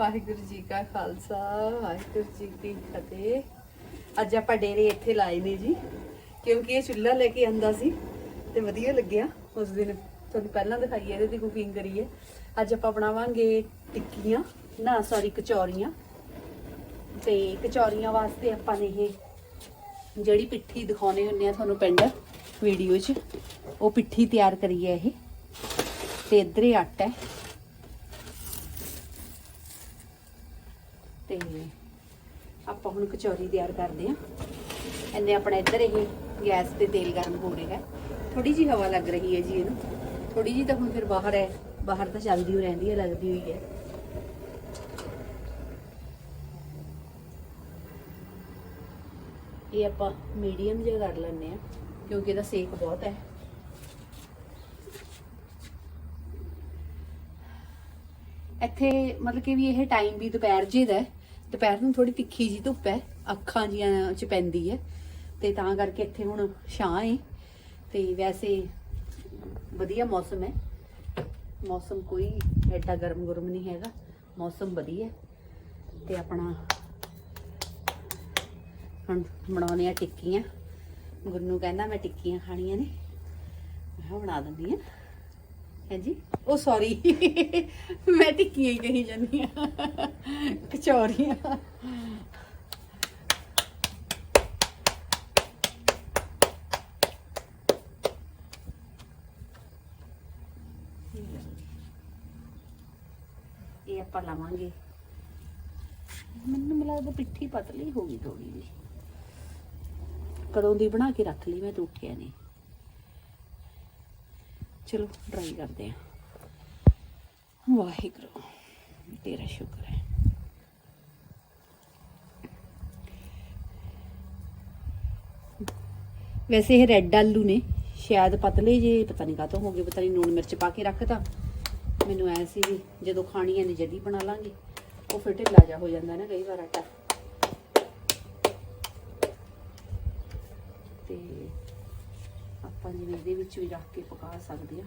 ਵਾਹਿਗੁਰੂ ਜੀ ਕਾ ਖਾਲਸਾ, ਵਾਹਿਗੁਰੂ ਜੀ ਕੀ ਫਤਿਹ। ਅੱਜ ਆਪਾਂ ਡੇਰੇ ਇੱਥੇ ਲਾਏ ਨੇ ਜੀ, ਕਿਉਂਕਿ ਇਹ ਚੁੱਲ੍ਹਾ ਲੈ ਕੇ ਆਂਦਾ ਸੀ ਤੇ ਵਧੀਆ ਲੱਗਿਆ। ਉਸ ਦਿਨ ਤੁਹਾਨੂੰ ਪਹਿਲਾਂ ਦਿਖਾਈ ਇਹਦੇ ਦੀ ਕੁਕਿੰਗ ਕਰੀ ਹੈ ਅੱਜ ਆਪਾਂ ਬਣਾਵਾਂਗੇ ਟਿੱਕੀਆਂ, ਨਾ ਸੌਰੀ ਕਚੌਰੀਆਂ। ਤੇ ਕਚੌਰੀਆਂ ਵਾਸਤੇ ਆਪਾਂ ਨੇ ਇਹ ਜਿਹੜੀ ਪਿੱਠੀ ਦਿਖਾਉਣੇ ਹੁੰਨੇ ਆ ਤੁਹਾਨੂੰ ਪਿੰਡ ਵੀਡੀਓ 'ਚ, ਉਹ ਪਿੱਠੀ ਤਿਆਰ ਕਰੀ ਹੈ ਇਹ। ਤੇ ਇੱਧਰ ਆਟਾ ਹੈ। ਤੇ ਆਪਾਂ ਹੁਣ ਕਚੌਰੀ ਤਿਆਰ ਕਰਦੇ ਆਂ ਇੰਨੇ ਆਪਣਾ ਇੱਧਰ ਇਹ ਗੈਸ ਤੇ ਤੇਲ ਗਰਮ ਹੋ ਰਿਹਾ ਹੈ। ਥੋੜੀ ਜੀ ਹਵਾ ਲੱਗ ਰਹੀ ਹੈ ਜੀ ਇਹਨੂੰ। ਥੋੜੀ ਜੀ ਤਾਂ ਹੁਣ ਫਿਰ ਬਾਹਰ ਹੈ। ਬਾਹਰ ਤਾਂ ਚੱਲਦੀ ਹੋ ਰਹਿੰਦੀ ਹੈ, ਲੱਗਦੀ ਹੋਈ ਹੈ। ਇਹ ਆਪਾਂ ਮੀਡੀਅਮ ਜਿਹਾ ਕਰ ਲੈਂਦੇ ਆ ਕਿਉਂਕਿ ਇਹਦਾ ਸੇਕ ਬਹੁਤ ਹੈ। ਇੱਥੇ ਮਤਲਬ ਕਿ ਵੀ ਇਹ ਟਾਈਮ ਵੀ ਦੁਪਹਿਰ ਜੇ ਦਾ ਹੈ। ਦੁਪਹਿਰ ਨੂੰ ਥੋੜੀ ਤਿੱਖੀ ਜੀ ਧੁੱਪ ਹੈ, ਅੱਖਾਂ ਜੀਆਂ ਚ ਪੈਂਦੀ ਹੈ ਤੇ ਤਾਂ ਕਰਕੇ ਇੱਥੇ ਹੁਣ ਛਾਂ ਹੈ ਤੇ ਵੈਸੇ ਵਧੀਆ ਮੌਸਮ ਹੈ ਮੌਸਮ ਕੋਈ ਐਡਾ ਗਰਮ ਗਰਮ ਨਹੀਂ ਹੈਗਾ, ਮੌਸਮ ਵਧੀਆ ਹੈ। ਤੇ ਆਪਣਾ ਹੁਣ ਬਣਾਉਣੇ ਆ ਟਿੱਕੀਆਂ ਗੁੰਨੂ ਕਹਿੰਦਾ ਮੈਂ ਟਿੱਕੀਆਂ ਖਾਣੀਆਂ ਨੇ, ਮੈਂ ਕਿਹਾ ਬਣਾ ਦਿੰਦੀ ਆ ਹਾਂਜੀ? ਉਹ ਸੌਰੀ ਮੈਂ ਟਿੱਕੀਆਂ ਹੀ ਕਹੀ ਜਾਂਦੀ ਆ? ਕਚੌਰੀਆਂ। ਇਹ ਆਪਾਂ ਲਾਵਾਂਗੇ। ਮੈਨੂੰ ਲੱਗਦਾ ਪਿੱਠੀ ਪਤਲੀ ਹੋ ਗਈ ਥੋੜੀ ਜਿਹੀ। ਕਦੋਂ ਦੀ ਬਣਾ ਕੇ ਰੱਖ ਲਈ ਮੈਂ ਤਾਂ ਉੱਠਿਆ ਨਹੀਂ ਚਲੋ ਟਰਾਈ ਕਰਦੇ ਹਾਂ। ਵਾਹਿਗੁਰੂ, ਤੇਰਾ ਸ਼ੁਕਰ ਹੈ। ਵੈਸੇ ਇਹ ਰੈੱਡ ਆਲੂ ਨੇ, ਸ਼ਾਇਦ ਪਤਲੇ ਜੇ, ਪਤਾ ਨਹੀਂ ਕਾਤੋਂ ਹੋ ਗਏ, ਪਤਾ ਨਹੀਂ ਨੂਣ ਮਿਰਚ ਪਾ ਕੇ ਰੱਖਤਾ। ਮੈਨੂੰ ਐ ਸੀ ਵੀ ਜਦੋਂ ਖਾਣੀਆਂ ਨੇ ਜਦੀ ਬਣਾ ਲਾਂਗੇ। ਉਹ ਫਿਰ ਢਿੱਲਾ ਜਾ ਹੋ ਜਾਂਦਾ ਨਾ ਕਈ ਵਾਰ ਆਟਾ। ਤੇ ਆਪਾਂ ਜਿਵੇਂ ਇਹਦੇ ਵਿੱਚ ਵੀ ਰੱਖ ਕੇ ਪਕਾ ਸਕਦੇ ਆ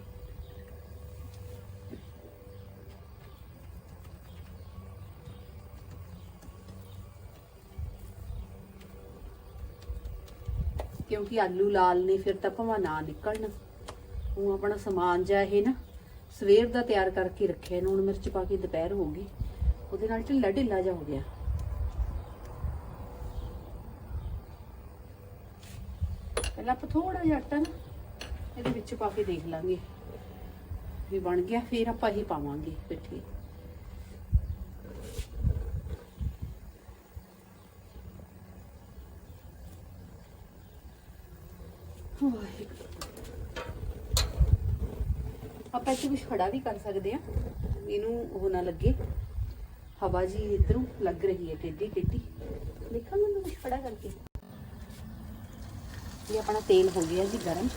ਕਿਉਂਕਿ ਆਲੂ ਲਾਲ ਨੇ, ਫਿਰ ਤਾਂ ਭਾਵੇਂ ਨਾ ਨਿਕਲਣ। ਉਹ ਆਪਣਾ ਸਮਾਨ ਜਾ ਇਹ ਨਾ, ਸਵੇਰ ਦਾ ਤਿਆਰ ਕਰਕੇ ਰੱਖਿਆ ਨੂਣ ਮਿਰਚ ਪਾ ਕੇ ਦੁਪਹਿਰ ਹੋ ਗਈ। ਉਹਦੇ ਨਾਲ ਢਿੱਲਾ ਢਿੱਲਾ ਜਾ ਹੋ ਗਿਆ। ਪਹਿਲਾਂ ਆਪਾਂ ਥੋੜਾ ਜਿਹਾ ਆਟਾ ਨਾ ਇਹਦੇ ਵਿੱਚ ਪਾ ਕੇ ਦੇਖ ਲਾਂਗੇ। ਵੀ ਬਣ ਗਿਆ, ਫਿਰ ਆਪਾਂ ਇਹ ਪਾਵਾਂਗੇ ਪਿੱਠੀ। ਆਪਾਂ ਇੱਥੇ ਕੁਝ ਖੜਾ ਵੀ ਕਰ ਸਕਦੇ ਆ ਇਹਨੂੰ ਉਹ ਨਾ ਲੱਗੇ। ਹਵਾ ਜੀ ਇਧਰੋਂ ਲੱਗ ਰਹੀ ਹੈ ਟੇਢੀ ਟੇਢੀ ਦੇਖਾਂ ਮੈਨੂੰ ਕੁਝ ਖੜਾ ਕਰਕੇ। ਇਹ ਆਪਣਾ ਤੇਲ ਹੋ ਗਿਆ ਜੀ ਗਰਮ।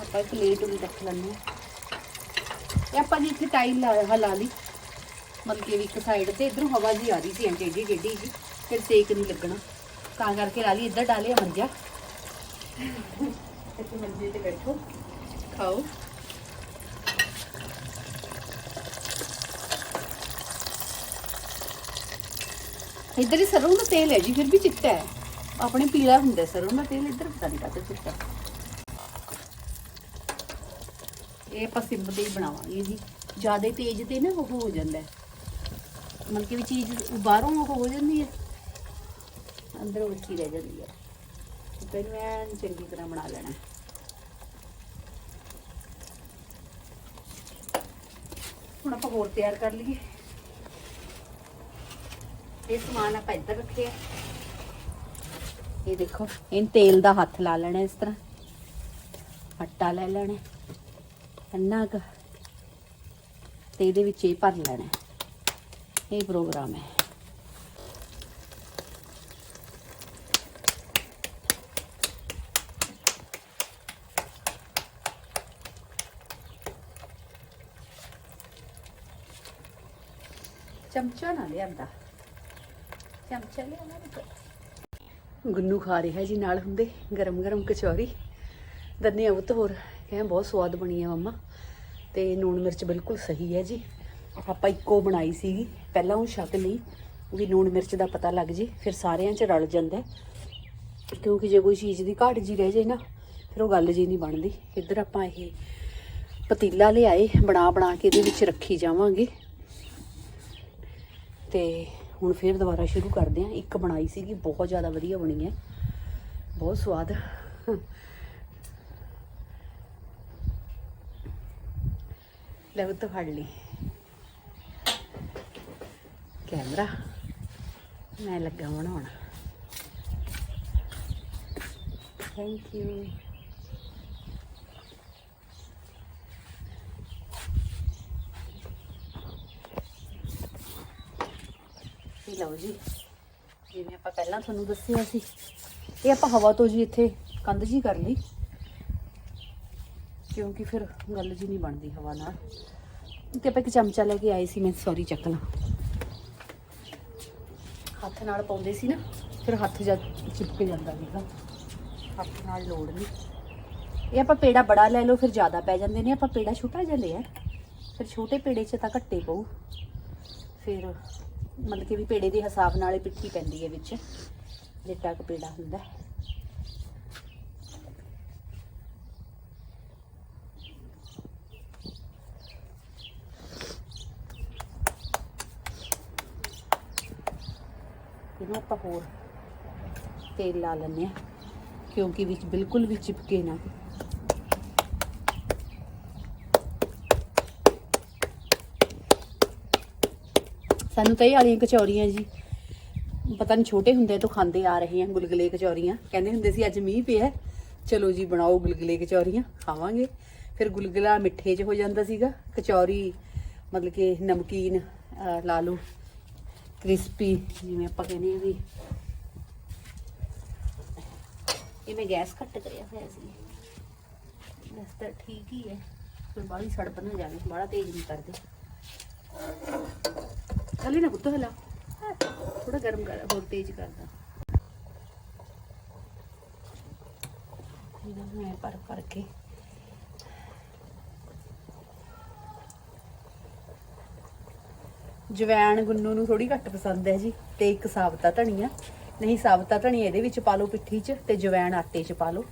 ਆਪਾਂ ਪਲੇਟ ਵੀ ਰੱਖ ਲੈਂਦੇ ਹਾਂ। ਇਹ ਆਪਾਂ ਜੀ ਇੱਥੇ ਟਾਈਲ ਲਾ ਹਲਾ ਲਈ। ਮਤਲਬ ਕਿ ਇੱਕ ਸਾਈਡ ਤੇ ਇਧਰੋਂ ਹਵਾ ਜੀ ਆ ਰਹੀ ਸੀ ਟੇਢੀ ਟੇਢੀ ਜੀ। ਫਿਰ ਸੇਕ ਨਹੀਂ ਲੱਗਣਾ। ਤਾਂ ਕਰਕੇ ਲਾ ਲਈ, ਇੱਧਰ ਡਾਲਿਆ ਮੰਜਾ। ਇੱਥੇ ਮੰਜੇ ਤੇ ਬੈਠੋ, ਖਾਓ। ਇੱਧਰ ਹੀ ਸਰੋਂ ਦਾ ਤੇਲ ਹੈ ਜੀ, ਫਿਰ ਵੀ ਚਿੱਟਾ ਹੈ। ਆਪਣੇ ਪੀਲਾ ਹੁੰਦਾ ਸਰੋਂ ਦਾ ਤੇਲ ਇੱਧਰ ਪਤਾ ਨਹੀਂ ਕਾਹਦਾ ਚਿੱਟਾ ਇਹ ਆਪਾਂ ਸਿੰਪਲ ਤੇ ਹੀ ਬਣਾਵਾਂਗੇ ਜੀ। ਜ਼ਿਆਦਾ ਤੇਜ਼ ਤੇ ਨਾ ਉਹ ਹੋ ਜਾਂਦਾ। ਮਤਲਬ ਕਿ ਵੀ ਚੀਜ਼ ਬਾਹਰੋਂ ਉਹ ਹੋ ਜਾਂਦੀ ਹੈ। ਅੰਦਰੋਂ ਉੱਚੀ ਰਹਿ ਜਾਂਦੀ ਹੈ। ਪਹਿਲਾਂ ਐਨ ਚੰਗੀ ਤਰ੍ਹਾਂ ਬਣਾ ਲੈਣਾ। ਹੁਣ ਆਪਾਂ ਹੋਰ ਤਿਆਰ ਕਰ ਲਈਏ। ਇਹ ਸਮਾਨ ਆਪਾਂ ਇੱਧਰ ਰੱਖਿਆ। ਇਹ ਦੇਖੋ, ਇਹ ਤੇਲ ਦਾ ਹੱਥ ਲਾ ਲੈਣਾ ਇਸ ਤਰ੍ਹਾਂ। ਆਟਾ ਲੈ ਲੈਣਾ। ਅੰਨਾ ਕੁ ਤੇ ਇਹਦੇ ਵਿੱਚ ਇਹ ਭਰ ਲੈਣਾ। ਇਹ ਪ੍ਰੋਗਰਾਮ ਹੈ। ਚਮਚਾ ਨਾ ਲਿਆਂਦਾ। ਚਮਚਾ ਲਿਆਉਣਾ ਨਹੀਂ ਗੁੰਨੂ ਖਾ ਰਿਹਾ ਜੀ ਨਾਲ ਹੁੰਦੇ ਗਰਮ ਗਰਮ ਕਚੌਰੀ। ਦੰਨੇ ਉਤ ਹੋਰ ਕਹਿੰਦਾ ਬਹੁਤ ਸਵਾਦ ਬਣੀ ਆ ਮੰਮਾ। ਤੇ ਨੂਣ ਮਿਰਚ ਬਿਲਕੁਲ ਸਹੀ ਹੈ ਜੀ। ਆਪਾਂ ਇੱਕੋ ਬਣਾਈ ਸੀਗੀ, ਪਹਿਲਾਂ ਉਹ ਛਕ ਲਈ, ਵੀ ਲੂਣ ਮਿਰਚ ਦਾ ਪਤਾ ਲੱਗ ਜੇ, ਫਿਰ ਸਾਰਿਆਂ 'ਚ ਰਲ ਜਾਂਦਾ ਕਿਉਂਕਿ ਜੇ ਕੋਈ ਚੀਜ਼ ਦੀ ਘਾਟ ਜੀ ਰਹਿ ਜੇ ਨਾ, ਫਿਰ ਉਹ ਗੱਲ ਜੀ ਨਹੀਂ ਬਣਦੀ। ਇੱਧਰ ਆਪਾਂ ਇਹ ਪਤੀਲਾ ਲਿਆਏ ਬਣਾ ਬਣਾ ਕੇ ਇਹਦੇ ਵਿੱਚ ਰੱਖੀ ਜਾਵਾਂਗੇ। ਤੇ ਹੁਣ ਫਿਰ ਦੁਬਾਰਾ ਸ਼ੁਰੂ ਕਰਦੇ ਹਾਂ। ਇੱਕ ਬਣਾਈ ਸੀਗੀ, ਬਹੁਤ ਜ਼ਿਆਦਾ ਵਧੀਆ ਬਣੀ ਹੈ। ਬਹੁਤ ਸਵਾਦ। ਲੈ ਉਹ ਤਾਂ ਫੜ ਲਈ। ਕੈਮਰਾ। ਮੈਂ ਲੱਗਾ ਬਣਾਉਣ। ਥੈਂਕ ਯੂ ਇਹ ਲਓ ਜੀ। ਜਿਵੇਂ ਆਪਾਂ ਪਹਿਲਾਂ ਤੁਹਾਨੂੰ ਦੱਸਿਆ ਸੀ। ਇਹ ਆਪਾਂ ਹਵਾ ਤੋਂ ਜੀ ਇੱਥੇ ਕੰਧ ਜੀ ਕਰ ਲਈ। ਕਿਉਂਕਿ ਫਿਰ ਗੱਲ ਜੀ ਨਹੀਂ ਬਣਦੀ ਹਵਾ ਨਾਲ। ਤੇ ਆਪਾਂ ਇੱਕ ਚਮਚਾ ਲੈ ਕੇ ਆਏ ਸੀ ਮੈਂ ਸੌਰੀ ਚੱਕ ਲਾਂ। ਹੱਥ ਨਾਲ ਪਾਉਂਦੇ ਸੀ ਨਾ, ਫਿਰ ਹੱਥ ਜਦ ਚਿਪਕ ਜਾਂਦਾ ਸੀਗਾ। ਹੱਥ ਨਾਲ ਲੋੜ ਨਹੀਂ। ਇਹ ਆਪਾਂ ਪੇੜਾ ਬੜਾ ਲੈ ਲਓ, ਫਿਰ ਜ਼ਿਆਦਾ ਪੈ ਜਾਂਦੇ ਨੇ। ਆਪਾਂ ਪੇੜਾ ਛੋਟਾ ਜਿਹਾ ਲਿਆ। ਫਿਰ ਛੋਟੇ ਪੇੜੇ 'ਚ ਤਾਂ ਘੱਟੇ ਪਊ। ਫਿਰ ਮਤਲਬ ਕਿ ਵੀ ਪੇੜੇ ਦੇ ਹਿਸਾਬ ਨਾਲ ਹੀ ਪਿੱਠੀ ਪੈਂਦੀ ਹੈ ਵਿੱਚ ਜਿੱਡਾ ਕ ਪੇੜਾ ਹੁੰਦਾ ਇਹਨੂੰ ਆਪਾਂ ਹੋਰ ਤੇਲ ਲਾ ਲੈਂਦੇ ਆ ਕਿਉਂਕਿ ਵਿੱਚ ਬਿਲਕੁਲ ਵੀ ਚਿਪਕੇ ਨਾ। ਸਾਨੂੰ ਤਾਂ ਇਹ ਵਾਲੀਆਂ ਕਚੌਰੀਆਂ ਜੀ, ਪਤਾ ਨਹੀਂ ਛੋਟੇ ਹੁੰਦੇ ਤੋਂ ਖਾਂਦੇ ਆ ਰਹੇ ਆ ਗੁਲਗੁਲੇ ਕਚੌਰੀਆਂ। ਕਹਿੰਦੇ ਹੁੰਦੇ ਸੀ, ਅੱਜ ਮੀਂਹ ਪਿਆ ਚਲੋ ਜੀ ਬਣਾਓ ਗੁਲਗੁਲੇ ਕਚੌਰੀਆਂ, ਖਾਵਾਂਗੇ। ਫਿਰ ਗੁਲਗੁਲਾ ਮਿੱਠੇ 'ਚ ਹੋ ਜਾਂਦਾ ਸੀਗਾ, ਕਚੌਰੀ, ਮਤਲਬ ਕਿ ਨਮਕੀਨ ਲਾ ਲਓ, ਕ੍ਰਿਸਪੀ, ਜਿਵੇਂ ਆਪਾਂ ਕਹਿੰਦੇ ਆ ਵੀ ਇਹ ਮੈਂ ਗੈਸ ਘੱਟ ਕਰਿਆ ਹੋਇਆ ਸੀ। ਗੈਸ ਤਾਂ ਠੀਕ ਹੀ ਹੈ, ਫਿਰ ਬਾਹਲੀ ਸੜਪ ਨਾ ਜਾਵੇ ਬੜਾ ਤੇਜ਼ ਨਹੀਂ ਕਰਦੇ। ਹਲੇ ਨਾ ਪੁੱਤ ਹਲਾ ਥੋੜਾ ਗਰਮ ਕਰ, ਹੋਰ ਤੇਜ਼ ਕਰਦਾ। ਇਹਨਾਂ ਨੂੰ ਐਂ ਭਰ ਭਰ ਕੇ। ਜਵੈਣ ਗੁੰਨੂ ਨੂੰ ਥੋੜੀ ਘੱਟ ਪਸੰਦ ਹੈ ਜੀ, ਤੇ ਇੱਕ ਸਾਬਤਾ ਧਨੀਆ ਨਹੀਂ, ਸਾਬਤਾ ਧਨੀਆ ਇਹਦੇ ਵਿੱਚ ਪਾ ਲਓ ਪਿੱਠੀ 'ਚ ਤੇ ਜਵੈਣ ਆਟੇ 'ਚ ਪਾ ਲਓ।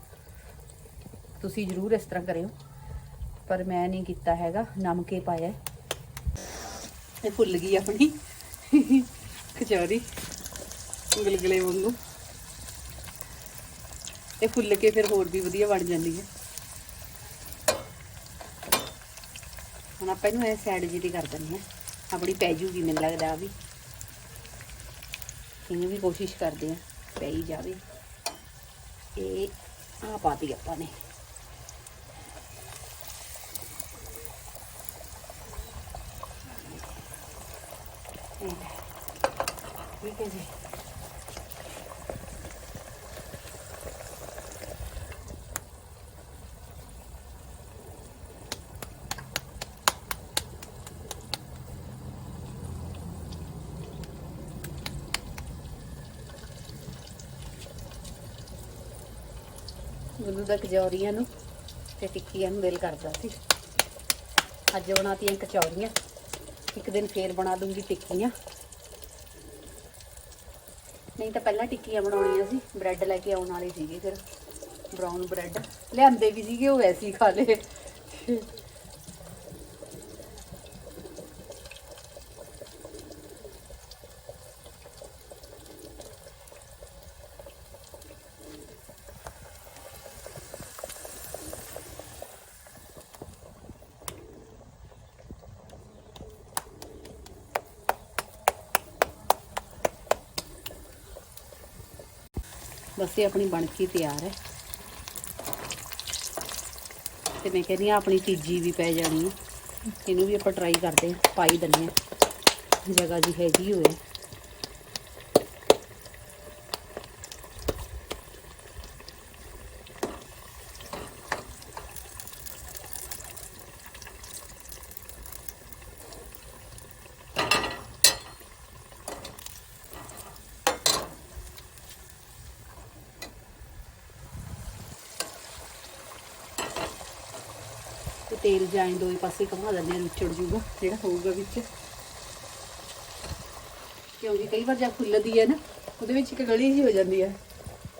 ਤੁਸੀਂ ਜ਼ਰੂਰ ਇਸ ਤਰ੍ਹਾਂ ਕਰਿਓ। ਪਰ ਮੈਂ ਨਹੀਂ ਕੀਤਾ ਹੈਗਾ, ਨਮਕੇ ਪਾਇਆ ਇਹ ਫੁੱਲ ਗਈ ਆਪਣੀ। ਕਚੌਰੀ ਗਲਗਲੇ ਵਾਂਗੂ। ਇਹ ਫੁੱਲ ਕੇ ਫਿਰ ਹੋਰ ਵੀ ਵਧੀਆ ਬਣ ਜਾਂਦੀ ਹੈ। ਹੁਣ ਆਪਾਂ ਇਹਨੂੰ ਇਹ ਸਾਈਡ ਜਿਹੀ ਤੇ ਕਰ ਦਿੰਦੇ ਹਾਂ। ਆਪਣੀ ਪੈ ਜੂਗੀ ਮੈਨੂੰ ਲੱਗਦਾ ਆ ਵੀ। ਇਹਨੂੰ ਵੀ ਕੋਸ਼ਿਸ਼ ਕਰਦੇ ਆ ਪੈ ਹੀ ਜਾਵੇ। ਇਹ ਆ ਪਾਤੀ ਆਪਾਂ ਨੇ। ਠੀਕ ਹੈ ਜੀ ਗੁੱਲੂ ਦਾ ਕਚੌਰੀਆਂ ਨੂੰ ਤੇ ਟਿੱਕੀਆਂ ਨੂੰ ਦਿਲ ਕਰਦਾ ਸੀ। ਅੱਜ ਬਣਾਤੀਆਂ ਕਚੌਰੀਆਂ। ਇੱਕ ਦਿਨ ਫੇਰ ਬਣਾ ਦੂੰਗੀ ਟਿੱਕੀਆਂ। ਨਹੀਂ ਤਾਂ ਪਹਿਲਾਂ ਟਿੱਕੀਆਂ ਬਣਾਉਣੀਆਂ ਸੀ, ਬ੍ਰੈਡ ਲੈ ਕੇ ਆਉਣ ਵਾਲੇ ਸੀਗੇ ਫਿਰ ਬ੍ਰਾਊਨ ਬ੍ਰੈਡ ਲਿਆਂਦੇ ਵੀ ਸੀਗੇ, ਉਹ ਵੈਸੇ ਖਾ ਲਏ। ਬਸ ਆਪਣੀ ਬਣ ਕੇ ਤਿਆਰ ਹੈ। ਤੇ ਮੈਂ ਕਹਿੰਦੀ ਆ ਆਪਣੀ ਤੀਜੀ ਵੀ ਪੈ ਜਾਣੀ ਹੈ। ਇਹਨੂੰ ਵੀ ਆਪਾਂ ਟਰਾਈ ਕਰਦੇ ਹਾਂ, ਪਾਈ ਦਿੰਦੇ ਹਾਂ। ਜਗ੍ਹਾ ਜੀ ਹੈਗੀ ਹੋਵੇ ਤੇ ਤੇਲ ਜਾਂ ਦੋਏ ਪਾਸੇ ਘੁਮਾ ਦਿੰਦੇ ਆ ਨੁੱਚੜ ਜੂਗਾ, ਜਿਹੜਾ ਹੋਊਗਾ ਵਿੱਚ। ਕਿਉਂਕਿ ਕਈ ਵਾਰ ਜਦ ਫੁੱਲਦੀ ਹੈ ਨਾ, ਉਹਦੇ ਵਿੱਚ ਇੱਕ ਗਲੀ ਜੀ ਹੋ ਜਾਂਦੀ ਹੈ।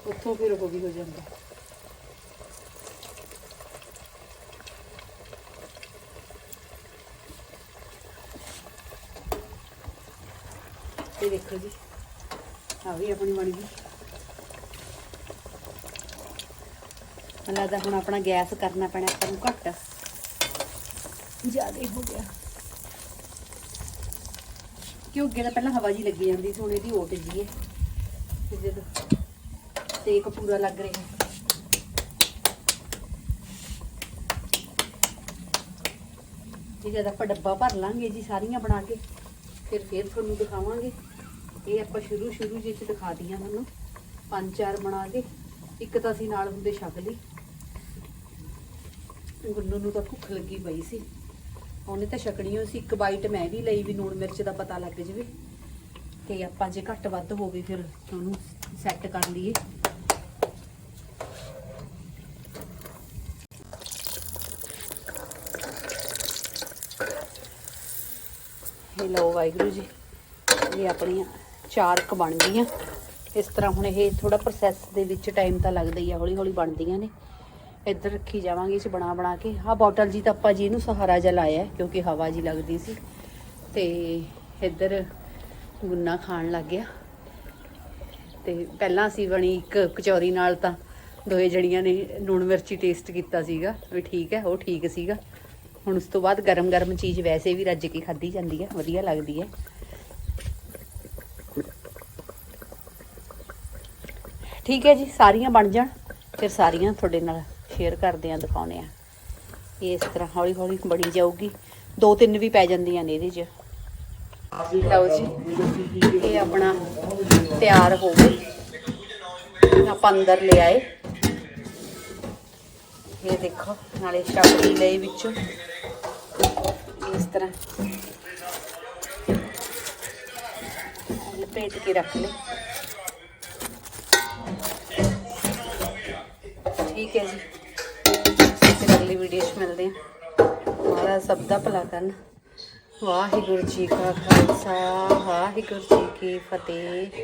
ਉੱਥੋਂ ਫਿਰ ਉਹ ਵੀ ਹੋ ਜਾਂਦਾ। ਇਹ ਦੇਖੋ ਜੀ ਆ ਵੀ ਆਪਣੀ ਬਣ ਗਈ। ਮੈਨੂੰ ਲੱਗਦਾ ਹੁਣ ਆਪਣਾ ਗੈਸ ਕਰਨਾ ਪੈਣਾ ਆਪਾਂ ਨੂੰ ਘੱਟ। ਜ਼ਿਆਦਾ ਹੋ ਗਿਆ। ਕਿਉਂ ਦਾ ਪਹਿਲਾਂ ਹਵਾ ਜੀ ਲੱਗੀ ਜਾਂਦੀ ਸੀ, ਹੁਣ ਇਹਦੀ ਓਟ ਜੀ ਹੈ। ਤੇ ਜਦੋਂ ਸੇਕ ਪੂਰਾ ਲੱਗ ਰਿਹਾ। ਇਹ ਜਦ ਆਪਾਂ ਡੱਬਾ ਭਰ ਲਾਂਗੇ ਜੀ ਸਾਰੀਆਂ ਬਣਾ ਕੇ, ਫਿਰ ਫੇਰ ਤੁਹਾਨੂੰ ਦਿਖਾਵਾਂਗੇ। ਇਹ ਆਪਾਂ ਸ਼ੁਰੂ ਸ਼ੁਰੂ ਜਿਹੇ ਚ ਦਿਖਾ ਦੀਆਂ ਤੁਹਾਨੂੰ। ਪੰਜ, ਚਾਰ ਬਣਾ ਕੇ, ਇੱਕ ਤਾਂ ਅਸੀਂ ਨਾਲ ਹੁੰਦੇ ਛਕ ਲਈ। ਗੁੰਨੂ ਨੂੰ ਤਾਂ ਭੁੱਖ ਲੱਗੀ ਪਈ ਸੀ। ਉਹਨੇ ਤਾਂ ਛਕਣੀ ਹੋਈ ਸੀ, ਇੱਕ ਬਾਈਟ ਮੈਂ ਵੀ ਲਈ ਵੀ ਨੂਣ ਮਿਰਚ ਦਾ ਪਤਾ ਲੱਗ ਜਵੇ। ਤੇ ਆਪਾਂ ਜੇ ਘੱਟ ਵੱਧ ਹੋਵੇ ਫਿਰ ਉਹਨੂੰ ਸੈੱਟ ਕਰ ਲਈਏ। ਇਹ ਲਓ ਵਾਹਿਗੁਰੂ ਜੀ, ਇਹ ਆਪਣੀਆਂ ਚਾਰ ਕ ਬਣ ਗਈਆਂ। ਇਸ ਤਰ੍ਹਾਂ ਹੁਣ ਇਹ ਥੋੜਾ ਪ੍ਰੋਸੈਸ ਦੇ ਵਿੱਚ ਟਾਈਮ ਤਾਂ ਲੱਗਦਾ ਹੀ ਆ ਹੌਲੀ ਹੌਲੀ ਬਣਦੀਆਂ ਨੇ। ਇੱਧਰ ਰੱਖੀ ਜਾਵਾਂਗੇ ਅਸੀਂ ਬਣਾ ਬਣਾ ਕੇ। ਆਹ ਬੋਟਲ ਜੀ ਤਾਂ ਆਪਾਂ ਜੀ ਇਹਨੂੰ ਸਹਾਰਾ ਜਿਹਾ ਲਾਇਆ ਕਿਉਂਕਿ ਹਵਾ ਜੀ ਲੱਗਦੀ ਸੀ। ਤੇ ਇੱਧਰ ਗੁੰਨਾ ਖਾਣ ਲੱਗ ਗਿਆ। ਤੇ ਪਹਿਲਾਂ ਅਸੀਂ ਬਣੀ ਇੱਕ ਕਚੌਰੀ ਨਾਲ ਤਾਂ ਦੋਏ ਜਣੀਆਂ ਨੇ ਲੂਣ ਮਿਰਚੀ ਟੇਸਟ ਕੀਤਾ ਸੀਗਾ, ਵੀ ਠੀਕ ਹੈ, ਉਹ ਠੀਕ ਸੀਗਾ। ਹੁਣ ਉਸ ਤੋਂ ਬਾਅਦ ਗਰਮ ਗਰਮ ਚੀਜ਼ ਵੈਸੇ ਵੀ ਰੱਜ ਕੇ ਖਾਧੀ ਜਾਂਦੀ ਹੈ, ਵਧੀਆ ਲੱਗਦੀ ਹੈ। ਠੀਕ ਹੈ ਜੀ, ਸਾਰੀਆਂ ਬਣ ਜਾਣ, ਫਿਰ ਸਾਰੀਆਂ ਤੁਹਾਡੇ ਨਾਲ ਸ਼ੇਅਰ ਕਰਦੇ ਆਂ ਦਿਖਾਉਨੇ ਆ। ਇਸ ਤਰ੍ਹਾਂ ਹੌਲੀ ਹੌਲੀ ਬਣੀ ਜਾਊਗੀ। ਦੋ ਤਿੰਨ ਵੀ ਪੈ ਜਾਂਦੀਆਂ ਨੇ ਇਹਦੇ 'ਚ। ਲਓ ਜੀ, ਇਹ ਆਪਣਾ ਤਿਆਰ ਹੋ ਗਈ ਆਪਾਂ ਅੰਦਰ ਲੈ ਆਏ। ਇਹ ਦੇਖੋ, ਨਾਲੇ ਛੱਪ ਲਈ ਵਿੱਚੋਂ। ਇਸ ਤਰ੍ਹਾਂ। ਲਪੇਟ ਕੇ ਰੱਖ ਲੈ ਠੀਕ ਹੈ ਜੀ। ਅਗਲੀ ਵੀਡੀਓ 'ਚ ਮਿਲਦੇ ਹਾਂ। ਮਹਾਰਾਜ ਸਭ ਦਾ ਭਲਾ ਕਰਨ। ਵਾਹਿਗੁਰੂ ਜੀ ਕਾ ਖਾਲਸਾ, ਵਾਹਿਗੁਰੂ ਜੀ ਕੀ ਫਤਿਹ।